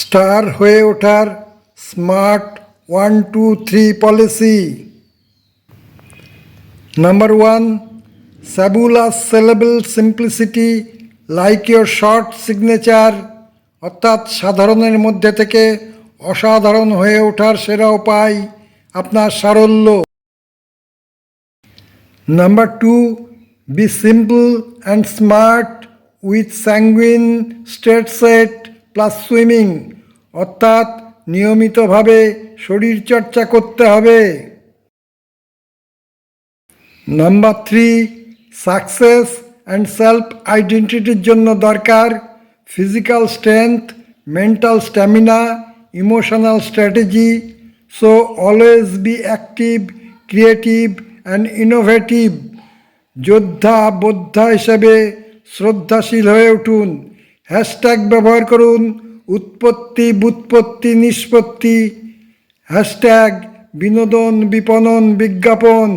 Star হয়ে ওঠার smart one two three policy. Number one fabulous sellable simplicity, like your short signature, অর্থাৎ সাধারণের মধ্যে থেকে অসাধারণ হয়ে ওঠার সেরা উপায় আপনার সারল্য। Number two, be simple and smart with sanguine straight set. Plus swimming অর্থাৎ নিয়মিতভাবে শরীরচর্চা করতে হবে। Number three success and self আইডেন্টিটির জন্য দরকার physical strength mental stamina emotional strategy so always be active creative and innovative যোদ্ধা, বোদ্ধা হিসেবে শ্রদ্ধাশীল হয়ে উঠুন। হ্যাশট্যাগ ব্যবহার করুন উৎপত্তি বুৎপত্তি নিষ্পত্তি হ্যাশট্যাগ বিনোদন বিপণন বিজ্ঞাপন।